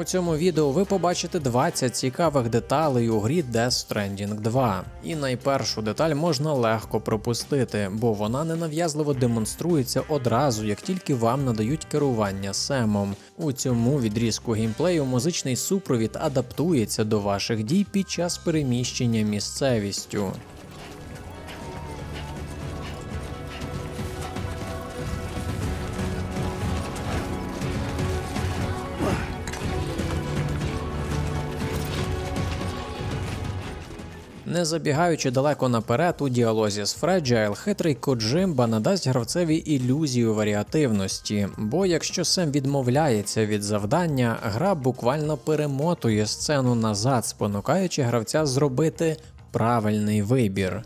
У цьому відео ви побачите 20 цікавих деталей у грі Death Stranding 2. І найпершу деталь можна легко пропустити, бо вона ненав'язливо демонструється одразу, як тільки вам надають керування семом. У цьому відрізку геймплею музичний супровід адаптується до ваших дій під час переміщення місцевістю. Не забігаючи далеко наперед у діалозі з Fragile, хитрий Коджимба надасть гравцеві ілюзію варіативності, бо якщо Сем відмовляється від завдання, гра буквально перемотує сцену назад, спонукаючи гравця зробити правильний вибір.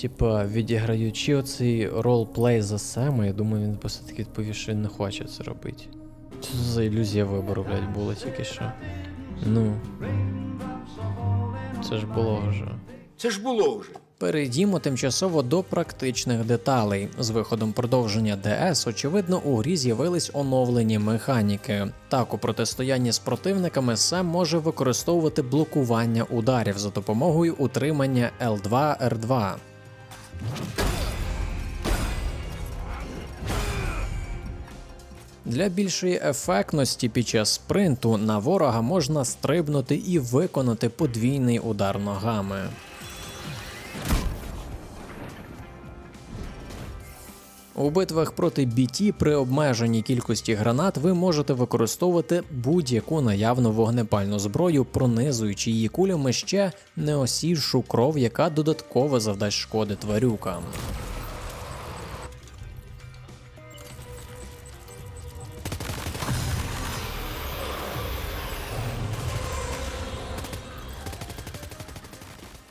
Типа, відіграючи оцей ролплей за Сема, я думаю, він просто таки відповів, що він не хоче це робити. Це за ілюзія вибору, блядь, була тільки що. Ну. Це ж було вже. Це ж було вже. Перейдімо тимчасово до практичних деталей. З виходом продовження ДС, очевидно, у грі з'явились оновлені механіки. Так, у протистоянні з противниками Сем може використовувати блокування ударів за допомогою утримання L2R2. Для більшої ефектності під час спринту на ворога можна стрибнути і виконати подвійний удар ногами. У битвах проти біті при обмеженій кількості гранат ви можете використовувати будь-яку наявну вогнепальну зброю, пронизуючи її кулями ще не осівшу кров, яка додатково завдасть шкоди тварюкам.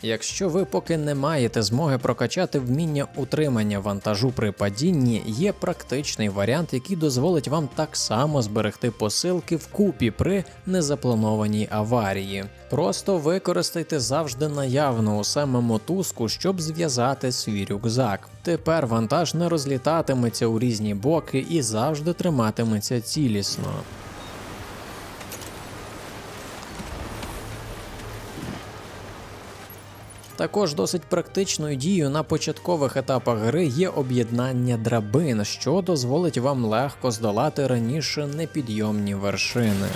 Якщо ви поки не маєте змоги прокачати вміння утримання вантажу при падінні, є практичний варіант, який дозволить вам так само зберегти посилки вкупі при незапланованій аварії. Просто використайте завжди наявну у саме мотузку, щоб зв'язати свій рюкзак. Тепер вантаж не розлітатиметься у різні боки і завжди триматиметься цілісно. Також досить практичною дією на початкових етапах гри є об'єднання драбин, що дозволить вам легко здолати раніше непідйомні вершини.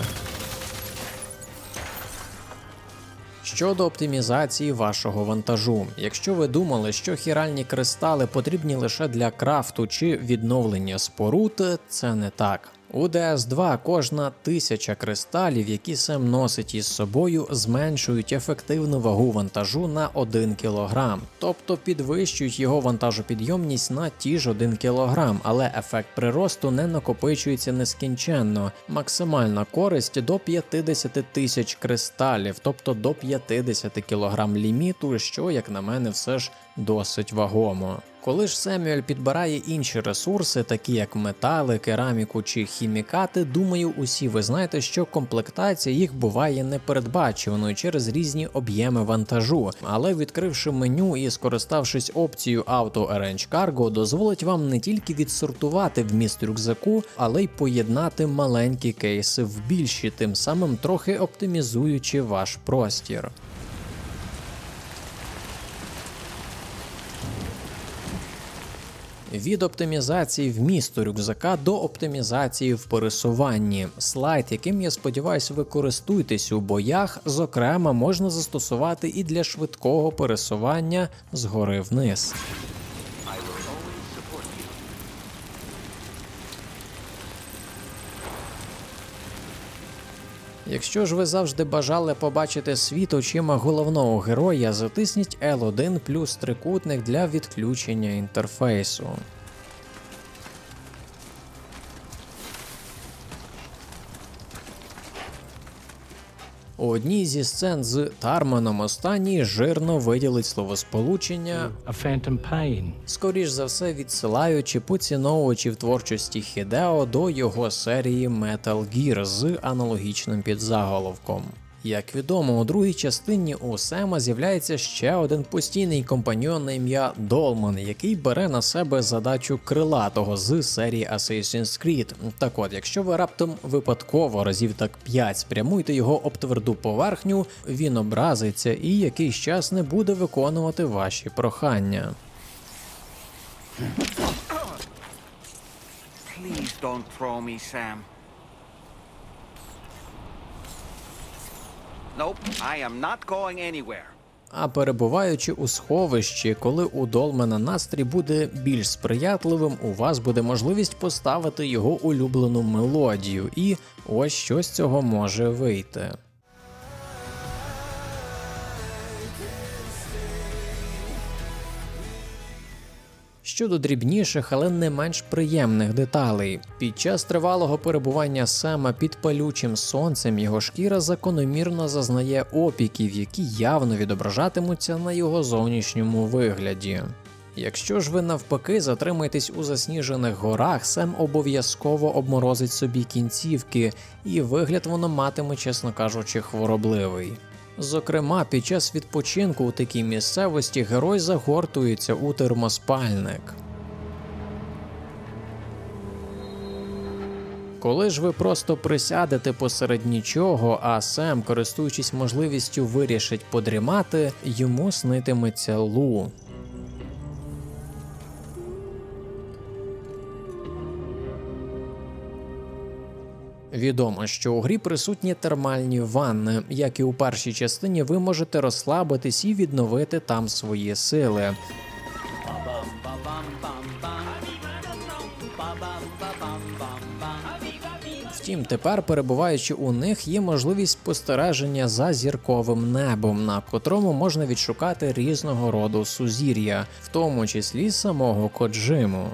Щодо оптимізації вашого вантажу, якщо ви думали, що хіральні кристали потрібні лише для крафту чи відновлення споруд, це не так. У DS2 кожна тисяча кристалів, які Сем носить із собою, зменшують ефективну вагу вантажу на 1 кг, тобто підвищують його вантажопідйомність на ті ж 1 кг, але ефект приросту не накопичується нескінченно. Максимальна користь до 50 тисяч кристалів, тобто до 50 кг ліміту, що, як на мене, все ж досить вагомо. Коли ж Семюель підбирає інші ресурси, такі як метали, кераміку чи хімікати, думаю, усі ви знаєте, що комплектація їх буває непередбачуваною через різні об'єми вантажу. Але відкривши меню і скориставшись опцією Auto Arrange Cargo, дозволить вам не тільки відсортувати вміст рюкзаку, але й поєднати маленькі кейси в більші, тим самим трохи оптимізуючи ваш простір. Від оптимізації вмісту рюкзака до оптимізації в пересуванні. Слайд, яким я сподіваюся, ви користуєтесь у боях, зокрема, можна застосувати і для швидкого пересування згори вниз. Якщо ж ви завжди бажали побачити світ очима головного героя, затисніть L1 плюс трикутник для відключення інтерфейсу. У одній зі сцен з Тарманом останній жирно виділить словосполучення a phantom pain. скоріш за все відсилаючи поціновувачів творчості Хідео до його серії Metal Gear з аналогічним підзаголовком. Як відомо, у другій частині у Сема з'являється ще один постійний компаньон на ім'я Долман, який бере на себе задачу крилатого з серії Assassin's Creed. Так от, якщо ви раптом випадково разів так 5 спрямуєте його об тверду поверхню, він образиться і якийсь час не буде виконувати ваші прохання. Please don't throw me, Sam. Nope, I am. А перебуваючи у сховищі, коли у Долмена настрій буде більш сприятливим, у вас буде можливість поставити його улюблену мелодію, і ось що з цього може вийти. Щодо дрібніших, але не менш приємних деталей, під час тривалого перебування Сема під палючим сонцем його шкіра закономірно зазнає опіків, які явно відображатимуться на його зовнішньому вигляді. Якщо ж ви навпаки затримаєтесь у засніжених горах, Сем обов'язково обморозить собі кінцівки, і вигляд воно матиме, чесно кажучи, хворобливий. Зокрема, під час відпочинку у такій місцевості герой загортується у термоспальник. Коли ж ви просто присядете посеред нічого, а Сем, користуючись можливістю, вирішить подрімати, йому снитиметься Лу. Відомо, що у грі присутні термальні ванни. Як і у першій частині, ви можете розслабитись і відновити там свої сили. Втім, тепер, перебуваючи у них, є можливість спостереження за зірковим небом, на котрому можна відшукати різного роду сузір'я, в тому числі самого Коджиму.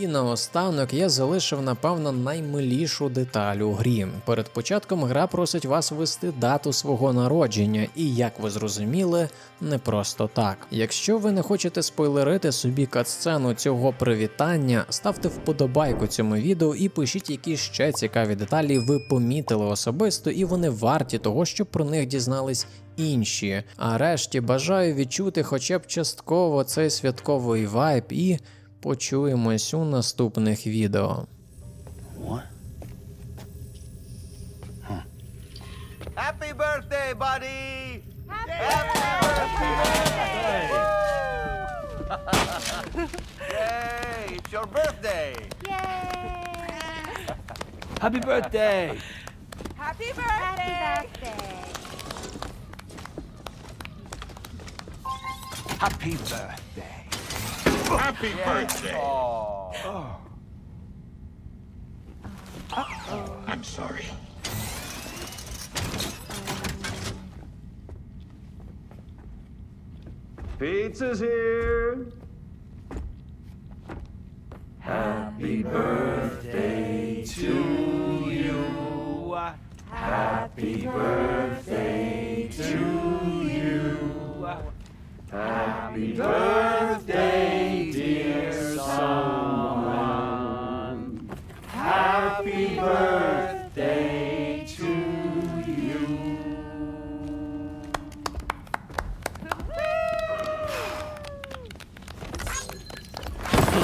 І наостанок я залишив, напевно, наймилішу деталь у грі. Перед початком гра просить вас ввести дату свого народження, і як ви зрозуміли, не просто так. Якщо ви не хочете спойлерити собі катсцену цього привітання, ставте вподобайку цьому відео і пишіть, які ще цікаві деталі ви помітили особисто, і вони варті того, щоб про них дізнались інші. А решті бажаю відчути хоча б частково цей святковий вайб і. Почуємось у наступних відео. Happy birthday, buddy! Happy, birthday! Yay! It's your birthday! Yay! Happy birthday! Happy birthday! Happy birthday! Happy birthday. Oh. I'm sorry. Pizza's here! Happy birthday to you! Happy birthday to you! Happy birthday!